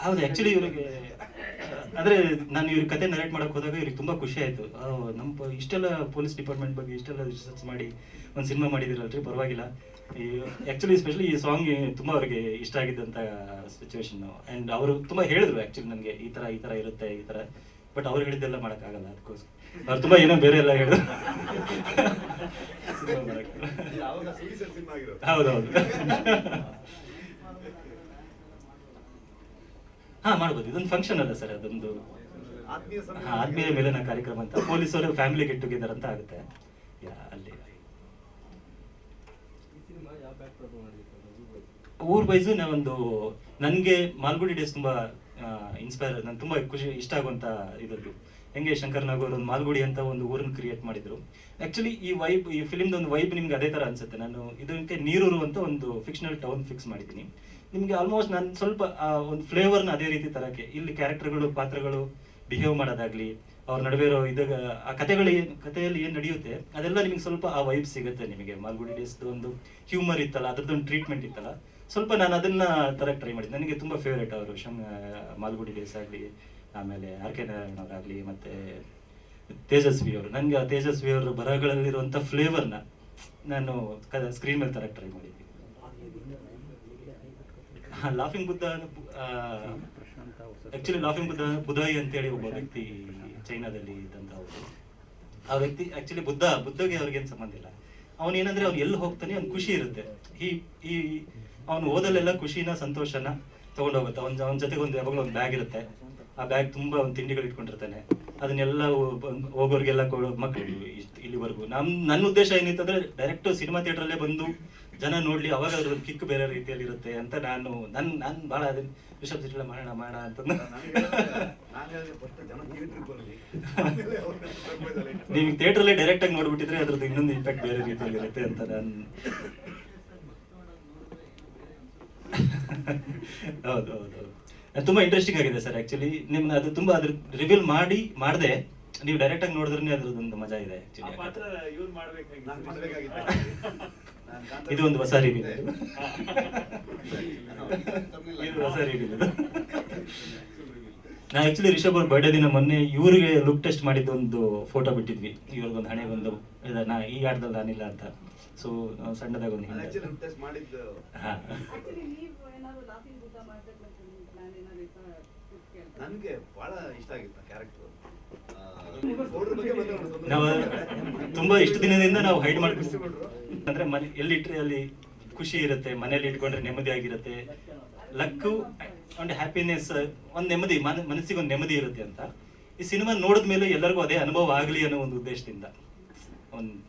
ಹೌದು ಆಕ್ಚುಲಿ ಇವ್ರಿಗೆ ಅಂದ್ರೆ ನಾನು ಇವ್ರ ಕತೆ ನರೇಟ್ ಮಾಡಕ್ ಹೋದಾಗ ಇವ್ರಿಗೆ ತುಂಬಾ ಖುಷಿ ಆಯ್ತು. ನಮ್ಮ ಇಷ್ಟೆಲ್ಲ ಪೊಲೀಸ್ ಡಿಪಾರ್ಟ್ಮೆಂಟ್ ಬಗ್ಗೆ ಇಷ್ಟೆಲ್ಲ ರಿಸರ್ಚ್ ಮಾಡಿ ಒಂದು ಸಿನಿಮಾ ಮಾಡಿದಿರಲ್ರಿ ಪರವಾಗಿಲ್ಲ. ಆಕ್ಚುಲಿ ಸ್ಪೆಷಲಿ ಈ ಸಾಂಗ್ ತುಂಬಾ ಅವ್ರಿಗೆ ಇಷ್ಟ ಆಗಿದ್ದಂತ ಸಿಚುವೇಶನ್ ಅಂಡ್ ಅವರು ತುಂಬಾ ಹೇಳಿದ್ರು ಆಕ್ಚುಲಿ ನನಗೆ ಈ ತರ ಈ ತರ ಇರುತ್ತೆ ಈ ತರ. ಬಟ್ ಅವ್ರು ಹೇಳಿದ್ದೆಲ್ಲ ಮಾಡಕ್ಕಾಗಲ್ಲ ಅದಕ್ಕೋಸ್ಕರ ಅವ್ರು ತುಂಬಾ ಏನೋ ಬೇರೆ ಎಲ್ಲ ಹೇಳಿದ್ರು. ಹೌದೌದು. ಹಾ ಮಾಡ್ಬೋದು. ಇದೊಂದು ಫಂಕ್ಷನ್ ಅಲ್ಲ ಸರ್ ಅದೊಂದು ಆತ್ಮೀಯ ಹಾ, ಆತ್ಮೀಯ ಮೇಲಿನ ಕಾರ್ಯಕ್ರಮ ಅಂತ. ಪೊಲೀಸ್ ಪೊಲೀಸರು ಫ್ಯಾಮಿಲಿ ಗೆಟ್ ಟುಗೆದರ್ ಅಂತ ಆಗುತ್ತೆ. ಅಲ್ಲಿ. ಊರ್ ವೈಸು ನಾವೊಂದು ನನಗೆ ಮಾಲ್ಗುಡಿ ಡೇಸ್ ತುಂಬಾ ಇನ್ಸ್ಪೈರ್ ನನ್ ತುಂಬಾ ಖುಷಿ ಇಷ್ಟ ಆಗುವಂತ ಇದದ್ದು ಹೆಂಗೆ ಶಂಕರ್ ನಾಗ್ ಅವರು ಒಂದು ಮಾಲ್ಗುಡಿ ಅಂತ ಒಂದು ಊರನ್ನು ಕ್ರಿಯೇಟ್ ಮಾಡಿದ್ರು. ಆಕ್ಚುಲಿ ಈ ವೈಬ್ ಈ ಫಿಲಿಮ್ದ ಒಂದು ವೈಬ್ ನಿಮ್ಗೆ ಅದೇ ತರ ಅನ್ಸುತ್ತೆ. ನಾನು ಇದಕ್ಕೆ ನೀರೂರು ಅಂತ ಒಂದು ಫಿಕ್ಷನಲ್ ಟೌನ್ ಫಿಕ್ಸ್ ಮಾಡಿದ್ದೀನಿ. ನಿಮ್ಗೆ ಆಲ್ಮೋಸ್ಟ್ ನಾನು ಸ್ವಲ್ಪ ಒಂದು ಫ್ಲೇವರ್ನ ಅದೇ ರೀತಿ ತರಕ್ಕೆ. ಇಲ್ಲಿ ಕ್ಯಾರೆಕ್ಟರ್ಗಳು ಪಾತ್ರಗಳು ಬಿಹೇವ್ ಮಾಡೋದಾಗ್ಲಿ, ಅವ್ರ ನಡುವೆ ಇರೋ ಇದು, ಆ ಕಥೆಗಳು ಏನು, ಕಥೆಯಲ್ಲಿ ಏನು ನಡೆಯುತ್ತೆ, ಅದೆಲ್ಲ ನಿಮ್ಗೆ ಸ್ವಲ್ಪ ಆ ವೈಬ್ ಸಿಗುತ್ತೆ ನಿಮಗೆ. ಮಾಲ್ಗುಡಿ ಡೇಸ್ದು ಒಂದು ಹ್ಯೂಮರ್ ಇತ್ತಲ್ಲ, ಅದ್ರದ್ದೊಂದು ಟ್ರೀಟ್ಮೆಂಟ್ ಇತ್ತಲ್ಲ. ಸ್ವಲ್ಪ ನಾನು ಅದನ್ನ ತರಕ್ಕೆ ಟ್ರೈ ಮಾಡಿದ್ದೆ. ನನಗೆ ತುಂಬಾ ಫೇವ್ರೇಟ್ ಅವರು, ಶಂ ಮಾಲ್ಗುಡಿ ಡೇಸ್ ಆಗಲಿ, ಆಮೇಲೆ ಆರ್ ಕೆ ನಾರಾಯಣ ಅವರಾಗ್ಲಿ, ಮತ್ತೆ ತೇಜಸ್ವಿ ಅವರು. ನನಗೆ ಆ ತೇಜಸ್ವಿ ಅವರ ಬರಹಗಳಲ್ಲಿರುವಂಥ ಫ್ಲೇವರ್ನ ನಾನು ಸ್ಕ್ರೀನ್ ಮೇಲೆ ತರಕ್ ಟ್ರೈ ಮಾಡಿದ್ದೆ. Laughing Buddha actually laughing Buddha ಬುಧಾಯಿ ಅಂತೇಳಿ ಒಬ್ಬ ವ್ಯಕ್ತಿ ಚೈನಾದಲ್ಲಿ ಇದ್ದಂತ ಅವರು. ಆ ವ್ಯಕ್ತಿ ಆಕ್ಚುಲಿ ಬುದ್ಧ, ಬುದ್ಧಗೆ ಅವ್ರಿಗೇನು ಸಂಬಂಧ ಇಲ್ಲ. ಅವನು ಏನಂದ್ರೆ ಅವ್ನು ಎಲ್ಲಿ ಹೋಗ್ತಾನೆ ಅವ್ನು ಖುಷಿ ಇರುತ್ತೆ. ಈ ಈ, ಅವನು ಓದಲೆಲ್ಲ ಖುಷಿನ, ಸಂತೋಷನ ತಗೊಂಡೋಗುತ್ತೆ. ಅವ್ನ ಅವನ ಜೊತೆಗೆ ಒಂದು ಯಾವಾಗಲೂ ಒಂದು ಬ್ಯಾಗ್ ಇರುತ್ತೆ. ಆ ಬ್ಯಾಗ್ ತುಂಬಾ ಒಂದು ತಿಂಡಿಗಳು ಇಟ್ಕೊಂಡಿರ್ತಾನೆ. ಅದನ್ನೆಲ್ಲ ಹೋಗೋರಿಗೆಲ್ಲ ಕೊಡೋ ಮಕ್ಕಳು ಇಲ್ಲಿವರೆಗೂ. ನಮ್ ನನ್ನ ಉದ್ದೇಶ ಏನಿತ್ತಂದ್ರೆ ಡೈರೆಕ್ಟ್ ಸಿನಿಮಾ ಥಿಯೇಟರ್ ಅಲ್ಲೇ ಬಂದು ಜನ ನೋಡ್ಲಿ ಅವಾಗ ಅದ್ರ ಕಿಕ್ ಬೇರೆ ರೀತಿಯಲ್ಲಿ ಇರುತ್ತೆ ಅಂತ ನಾನು ನನ್ ನಾನು ಬಹಳ ಅದನ್ನ ರಿಷಬ್ ಸಿಟಿಲ್ಲ ಮಾಡೋಣ ಮಾಡೋಣ ಅಂತ ನಾನು ಹೇಳಿದೆ ಫಸ್ಟ್ ಜನ ಥಿಯೇಟ್ರಿಗೆ ಬರಲಿ ಆಮೇಲೆ ಅಲ್ಲಿ. ನೀವು ಥಿಯೇಟರ್ ಅಲ್ಲಿ ಡೈರೆಕ್ಟ್ ಆಗಿ ನೋಡ್ಬಿಟ್ಟಿದ್ರೆ ಅದ್ರದ್ದು ಇನ್ನೊಂದು ಇಂಪ್ಯಾಕ್ಟ್ ಬೇರೆ ರೀತಿಯಲ್ಲಿ ಇರುತ್ತೆ ಅಂತ ನಾನು ಹೌದು ಹೌದು ಹೌದು. ಅದು ತುಂಬಾ ಇಂಟ್ರೆಸ್ಟಿಂಗ್ ಆಗಿದೆ ಸರ್ ಆಕ್ಚುಲಿ ನಿಮ್ನ ಅದು ತುಂಬಾ ಅದ್ರ ರಿವೀಲ್ ಮಾಡಿ ಮಾಡದೆ. ನೀವು ಡೈರೆಕ್ಟ್ ಆಗಿ ನೋಡಿದ್ರೆ ಅದ್ರದ್ದೊಂದು ಮಜಾ ಇದೆ ಆ ಪಾತ್ರ ಆಕ್ಚುಲಿ ಇದು ಒಂದು ಹೊಸ ರಿವೀಲ್ ಇದು ಹೊಸ ರಿವೀಲ್ ನಾ ಆಕ್ಚುಲಿ ರಿಷಬ್ ಅವ್ರ ಬರ್ಡೇ ದಿನ ಮೊನ್ನೆ ಇವರಿಗೆ ಲುಕ್ ಟೆಸ್ಟ್ ಮಾಡಿದ್ದು ಒಂದು ಫೋಟೋ ಬಿಟ್ಟಿದ್ವಿ. ಇವ್ರಿಗೊಂದು ಹಣೆ ಬಂದು ನಾ ಈ ಆಟದಲ್ಲಿ ನಾನಿಲ್ಲ ಅಂತ. ಸೊ ಸಣ್ಣದಾಗ ಒಂದು. ನನಗೆ ಬಹಳ ಇಷ್ಟ ಆಗಿತ್ತು ಕ್ಯಾರೆಕ್ಟರ್ ಒಂದು ನಾವು ತುಂಬಾ ಇಷ್ಟು ದಿನದಿಂದ ನಾವು ಹೈಡ್ ಮಾಡ್ಕೊಂಡು ಅಂದ್ರೆ ಮನೆ ಎಲ್ಲಿಟ್ರೆ ಅಲ್ಲಿ ಖುಷಿ ಇರುತ್ತೆ, ಮನೇಲಿ ಇಟ್ಕೊಂಡ್ರೆ ನೆಮ್ಮದಿ ಆಗಿರುತ್ತೆ. ಲಕ್ಕು ಒಂದು ಹ್ಯಾಪಿನೆಸ್ ಒಂದು ನೆಮ್ಮದಿ, ಮನ- ಮನಸ್ಸಿಗೆ ಒಂದು ನೆಮ್ಮದಿ ಇರುತ್ತೆ ಅಂತ. ಈ ಸಿನಿಮಾ ನೋಡಿದ ಮೇಲೆ ಎಲ್ಲರಿಗೂ ಅದೇ ಅನುಭವ ಆಗಲಿ ಅನ್ನೋ ಒಂದು ಉದ್ದೇಶದಿಂದ. ಒಂದು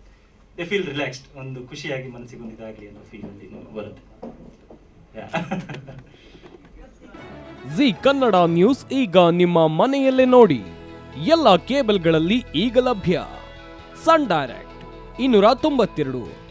ದೇ ಫೀಲ್ ರಿಲ್ಯಾಕ್ಸ್ಡ್ ಒಂದು ಖುಷಿಯಾಗಿ ಮನಸ್ಸಿಗೆ ಒಂದು ಇದಾಗಲಿ ಅನ್ನೋ ಫೀಲ್ ಅಲ್ಲಿ ಬರುತ್ತೆ. ಜಿ ಕನ್ನಡ ನ್ಯೂಸ್ ಈಗ ನಿಮ್ಮ ಮನೆಯಲ್ಲೇ ನೋಡಿ. ಎಲ್ಲ ಕೇಬಲ್ಗಳಲ್ಲಿ ಈಗ ಲಭ್ಯ. ಸನ್ ಡೈರೆಕ್ಟ್, ಇನ್ನೂರ ತೊಂಬತ್ತೆರಡು.